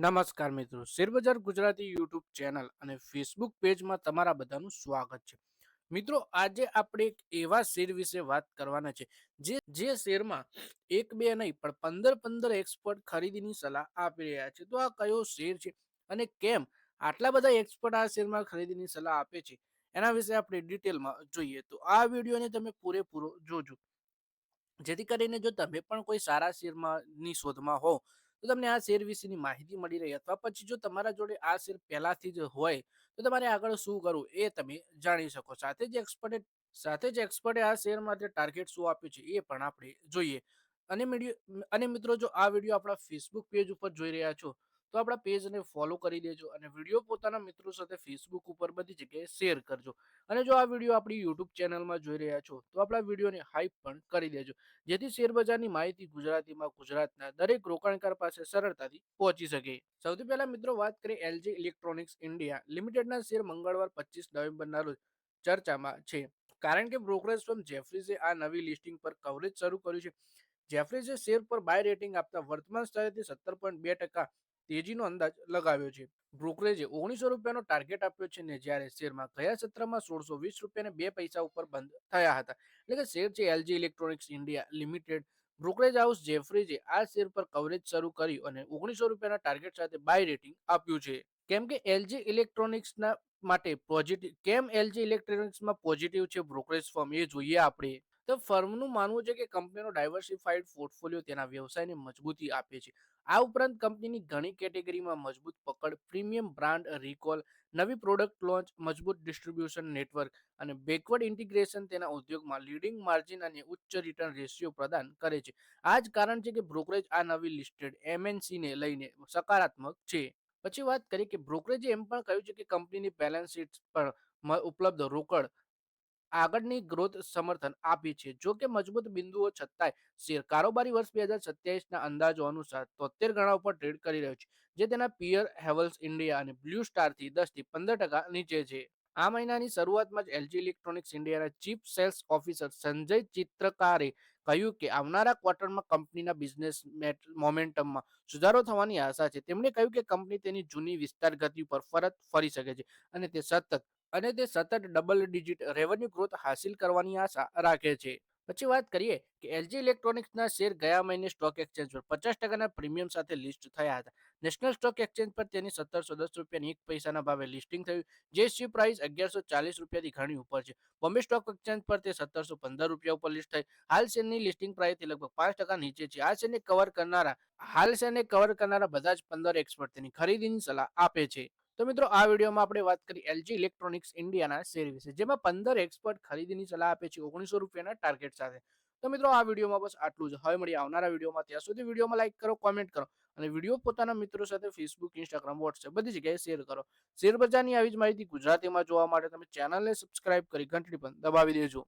નમસ્કાર મિત્રો. શેરબજાર ગુજરાતી યુટ્યુબ ચેનલ અને ફેસબુક પેજમાં તમારા બધાનું સ્વાગત છે. મિત્રો, આજે આપણે એક એવા શેર વિશે વાત કરવાના છે, જે જે શેરમાં એક, બે નહીં, પણ પંદર પંદર એક્સપર્ટ ખરીદીની સલાહ આપી રહ્યા છે. તો આ કયો શેર છે અને કેમ આટલા બધા એક્સપર્ટ આ શેરમાં ખરીદીની સલાહ આપે છે, એના વિશે આપણે ડિટેલમાં જોઈએ. તો આ વિડીયોને તમે પૂરેપૂરો જોજો. જેથી કરીને જો તમે પણ કોઈ સારા શેરમાં ની શોધમાં હો તો તમને આ શેર વિશેની માહિતી મળી રહી અથવા પછી જો તમારા જોડે આ શેર પહેલાથી જ હોય, તો તમારે આગળ શું કરવું એ તમે જાણી શકો. સાથે જ એક્સપર્ટે, સાથે જ એક્સપર્ટે આ શેર માટે ટાર્ગેટ શું આપ્યું છે એ પણ આપણે જોઈએ. અને અને મિત્રો જો આ વીડિયો આપણા ફેસબુક પેજ ઉપર જોઈ રહ્યા છો તો આપણા પેજને ફોલો કરી દેજો અને વીડિયો પોતાના મિત્રો સાથે ફેસબુક ઉપર બધી જગ્યાએ શેર કરજો. અને જો આ વીડિયો આપણી યુટ્યુબ ચેનલમાં જોઈ રહ્યા છો, તો આપણા વિડીયોને હાઈપ પણ કરી દેજો. જેથી શેરબજારની માહિતી ગુજરાતીમાં, ગુજરાતના દરેક રોકાણકાર પાસે સરળતાથી પહોંચી શકે. સૌથી પહેલા મિત્રો વાત કરીએ એલજી ઇલેક્ટ્રોનિક્સ ઇન્ડિયા લિમિટેડના શેર મંગળવાર પચીસ નવેમ્બરના રોજ ચર્ચામાં છે. કારણ કે બ્રોકરેજ ફર્મ જેફરીઝે આ નવી લિસ્ટિંગ પર કવરેજ શરૂ કર્યું છે. જેફરીઝે શેર પર બાય રેટિંગ આપતા વર્તમાન સ્તરેથી સત્તર પોઈન્ટ બે ટકા તેજીનો અંદાજ લગાવ્યો છે. બ્રોકરેજે ઓગણીસો રૂપિયાનો ટાર્ગેટ આપ્યો છે ને જ્યારે શેરમાં ગયા સત્રમાં સોળસો વીસ રૂપિયાને બે પૈસા ઉપર બંધ થયા હતા. એટલે કે શેર છે LG electronics India limited. Brokerage house જેફરીજે આ શેર પર કવરેજ શરૂ કરી અને ઓગણીસો રૂપિયાના ટાર્ગેટ સાથે બાય રેટિંગ આપ્યું છે. કેમ કે એલજી ઇલેક્ટ્રોનિક્સના માટે પોઝિટિવ, કેમ એલજી ઇલેક્ટ્રોનિક્સમાં પોઝિટિવ છે બ્રોકરેજ ફોર્મ એ જોઈએ આપણે. તો ફર્મનું માનવું છે કે કંપનીનો ડાયવર્સિફાઈડ પોર્ટફોલિયો તેના વ્યવસાયને મજબૂતી આપે છે. આ ઉપરાંત કંપનીની ઘણી કેટેગરીમાં મજબૂત પકડ, પ્રીમિયમ બ્રાન્ડ રિકોલ નવી પ્રોડક્ટ લોન્ચ મજબૂત ડિસ્ટ્રીબ્યુશન નેટવર્ક અને બેકવર્ડ ઇન્ટિગ્રેશન તેના ઉદ્યોગમાં લીડિંગ માર્જિન અને ઉચ્ચ રિટર્ન રેશિયો પ્રદાન કરે છે. આ જ કારણ છે કે બ્રોકરેજ આ નવી લિસ્ટેડ એમએનસીને લઈને સકારાત્મક છે. પછી વાત કરીએ કે બ્રોકરેજે એમ પણ કહ્યું છે કે કંપનીની બેલેન્સ શીટ પર ઉપલબ્ધ રોકડ આગળની ગ્રોથ સમર્થન આપી છે જો કે મજબૂત બિંદુઓ છતાંય શેર કારોબારી વર્ષ બે હજાર સત્યાવીસના અંદાજો અનુસાર તોતેર ગણા ઉપર ટ્રેડ કરી રહ્યો છે, જે તેના પિયર હેવલ્સ ઇન્ડિયા અને બ્લુ સ્ટારથી દસથી પંદર ટકા નીચે છે. આ મહિનાની શરૂઆતમાં જ એલજી ઇલેક્ટ્રોનિક્સ ઇન્ડિયાના ચીફ સેલ્સ ઓફિસર સંજય ચિત્રકારે કહ્યું કે આવનારા ક્વાર્ટરમાં કંપનીના બિઝનેસ મોમેન્ટમમાં સુધારો થવાની આશા છે. તેમણે કહ્યું કે કંપની તેની જૂની વિસ્તાર ગતિ પર ફરત ફરી શકે છે અને તે સતત અને તે સતત ડબલ ડિજિટ રેવન્યુ ગ્રોથ હાંસિલ કરવાની આશા રાખે છે. પછી વાત કરીએ કે એલજી ઇલેક્ટ્રોનિક્સના શેર ગયા મહિને સ્ટોક એક્સચેન્જ પર પચાસ ટકાના પ્રીમિયમ સાથે લિસ્ટ થયા હતા. નેશનલ સ્ટોક એક્સચેન્જ પર તેની સત્તરસો દસ રૂપિયાની એક પૈસાના ભાવે લિસ્ટિંગ થયું. જે શેર પ્રાઇસ અગિયારસો ચાલીસ રૂપિયાથી ઘણી ઉપર છે. બોમ્બે સ્ટોક એક્સચેન્જ પર તે સત્તરસો પંદર રૂપિયા ઉપર લિસ્ટ થઈ. હાલ શેરની લિસ્ટિંગ પ્રાઇસથી લગભગ પાંચ ટકા નીચે છે. આ શેરને કવર કરનારા, હાલ શેરને કવર કરનારા બધા જ પંદર એક્સપર્ટ તેની ખરીદીની સલાહ આપે છે. તો મિત્રો, આ વિડીયોમાં આપણે વાત કરી એલજી ઇલેક્ટ્રોનિક્સ ઇન્ડિયાના શેર વિશે, જેમાં પંદર એક્સપર્ટ ખરીદીની સલાહ આપે છે ઓગણીસો રૂપિયાના ટાર્ગેટ સાથે. તો મિત્રો, આ વિડીયોમાં બસ આટલું જ. હવે મળી આવનારા વિડીયોમાં. ત્યાં સુધી વિડીયોમાં લાઈક કરો કોમેન્ટ કરો અને વીડિયો પોતાના મિત્રો સાથે ફેસબુક ઇન્સ્ટાગ્રામ વોટ્સએપ બધી જગ્યાએ શેર કરો. શેર બજારની આવી જ માહિતી ગુજરાતીમાં જોવા માટે તમે ચેનલને સબસ્ક્રાઇબ કરી ઘંટડી પણ દબાવી દેજો.